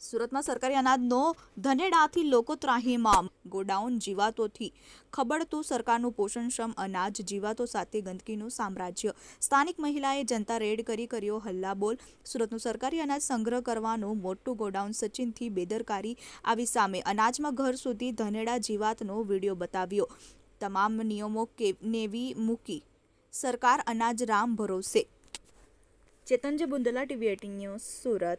સુરતમાં સરકારી અનાજનો ધનેડાથી લોકો ત્રાહીમામ, ગોડાઉન જીવાતોથી. ખબડતું સરકારનું પોષણક્ષમ અનાજ જીવાતો સાથે ગંદકીનું સામ્રાજ્ય. સ્થાનિક મહિલાએ જનતા રેડ કરી કર્યો હલ્લાબોલ. સુરતનું સરકારી અનાજ સંગ્રહ કરવાનું મોટું ગોડાઉન સચિનથી બેદરકારી આવી સામે અનાજમાં ઘર સુધી ધનેડા જીવાતનો વીડિયો બતાવ્યો. તમામ નિયમો નેવી મૂકી સરકાર અનાજ રામ ભરોસે. Chetanji Bundla TV eighteen news, Surat.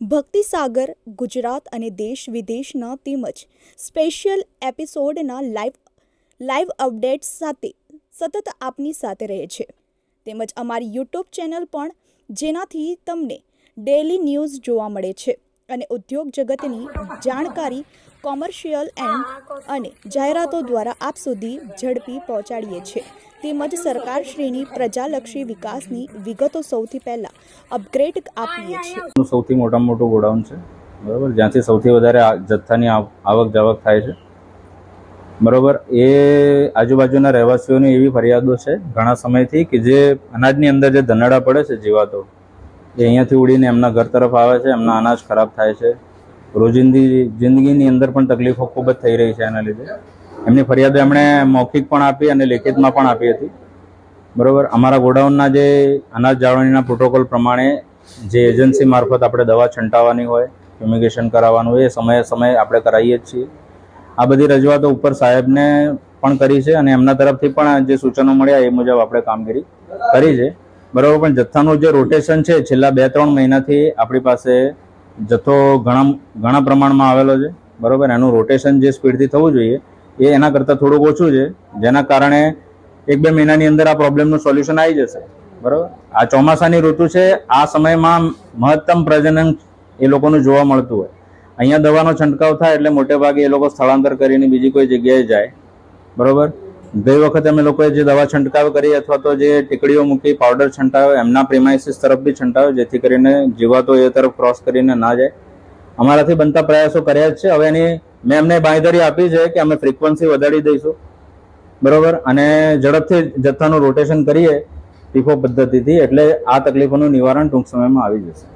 ભક્તિસાગર Gujarat અને દેશ વિદેશના તેમજ સ્પેશિયલ એપિસોડના લાઈવ લાઈવ અપડેટ્સ સાથે સતત આપની સાથે રહે છે. તેમજ અમારી યુટ્યુબ ચેનલ પણ જેનાથી તમને ડેલી ન્યૂઝ જોવા મળે છે અને ઉદ્યોગ જગતની જાણકારી કોમર્શિયલ એન્ડ અને જાહેરાતો દ્વારા આપ સુધી ઝડપી પહોંચાડીએ છીએ. તેમજ સરકારશ્રીની પ્રજાલક્ષી વિકાસની વિગતો સૌથી પહેલાં અપગ્રેડ આપીએ છીએ. સૌથી મોટામાં મોટું ગોડાઉન છે. બરાબર? જ્યાંથી સૌથી વધારે જથ્થાની આવ- આવક જાવક થાય છે. બરાબર? એ આજુબાજુના રહેવાસીઓની એવી ફરિયાદો છે ઘણા સમયથી કે જે અનાજની અંદર જે ધનાડા પડે છે જીવાતો, એ અહીંયાથી ઉડીને એમના ઘર તરફ આવે છે, એમના અનાજ ખરાબ થાય છે. રોજિંદી જિંદગીની અંદર પણ તકલીફો ખૂબ જ થઈ રહી છે એના લીધે. એમની ફરિયાદો એમણે મૌખિક પણ આપી અને લેખિતમાં પણ આપી હતી. બરોબર? અમારા ગોડાઉનના જે અનાજ જાળવણીના પ્રોટોકોલ પ્રમાણે જે એજન્સી મારફત આપણે દવા છંટાવવાની હોય, ફ્યુમિગેશન કરાવવાનું હોય, એ સમયે સમયે આપણે કરાવીએ જ છીએ. આ બધી રજૂઆતો ઉપર સાહેબને પણ કરી છે અને એમના તરફથી પણ જે સૂચનો મળ્યા એ મુજબ આપણે કામગીરી કરી છે. બરાબર? પણ જથ્થાનું જે રોટેશન છે, છેલ્લા બે ત્રણ મહિનાથી આપણી પાસે જથ્થો ઘણા ઘણા પ્રમાણમાં આવેલો છે, બરાબર? એનું રોટેશન જે સ્પીડથી થવું જોઈએ, એ એના કરતાં થોડુંક ઓછું છે, જેના કારણે એક બે મહિનાની અંદર આ પ્રોબ્લેમનું સોલ્યુશન આવી જશે, બરાબર? આ ચોમાસાની ઋતુ છે, આ સમયમાં મહત્તમ પ્રજનન એ લોકોનું જોવા મળતું હોય. અહીંયા દવાનો છંટકાવ થાય એટલે મોટે ભાગે એ લોકો સ્થળાંતર કરીને બીજી કોઈ જગ્યાએ જાય, બરોબર? ગઈ વખતે અમે લોકોએ જે દવા છંટકાવ કરી અથવા તો જે ટીકડીઓ મૂકી પાવડર છંટાવ્યો એમના પ્રિમાઇસીસ તરફ બી છંટાવ્યો જેથી કરીને જીવાતો એ તરફ ક્રોસ કરીને ના જાય. અમારાથી બનતા પ્રયાસો કર્યા જ છે. હવે એની મેં એમને બાંયધરી આપી છે કે અમે ફ્રીક્વન્સી વધારી દઈશું. બરોબર? અને ઝડપથી જથ્થાનું રોટેશન કરીએ ટીફો પદ્ધતિથી, એટલે આ તકલીફોનું નિવારણ ટૂંક સમયમાં આવી જશે.